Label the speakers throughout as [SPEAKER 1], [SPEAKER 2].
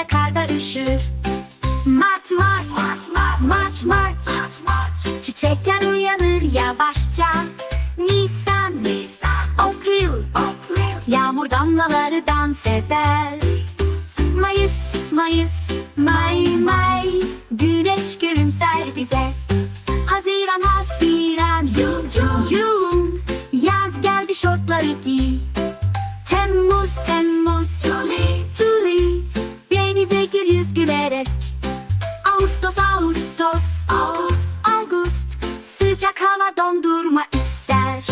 [SPEAKER 1] ile karda üşür. Mart Mart Mart Mart Mart Çiçekler uyanır yavaşça. Nisan. Nisan. April. April. Yağmur damlaları dans eder. Mayıs Mayıs. May May. Güneş gülümser bize. Haziran Haziran Ağustos Ağustos Ağustos Ağustos Sıcak hava dondurma ister.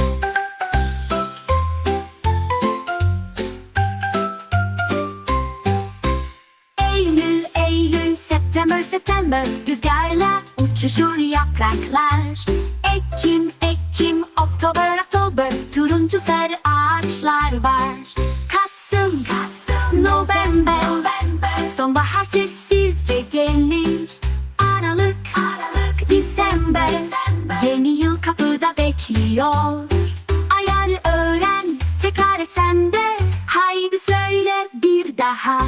[SPEAKER 1] Eylül Eylül September September. Rüzgarla uçuşur yapraklar. Ekim Ekim Oktober Oktober. Turuncu sarı ağaçlar var bekliyor Ayarı öğren Tekrar et sen de. Haydi söyle bir daha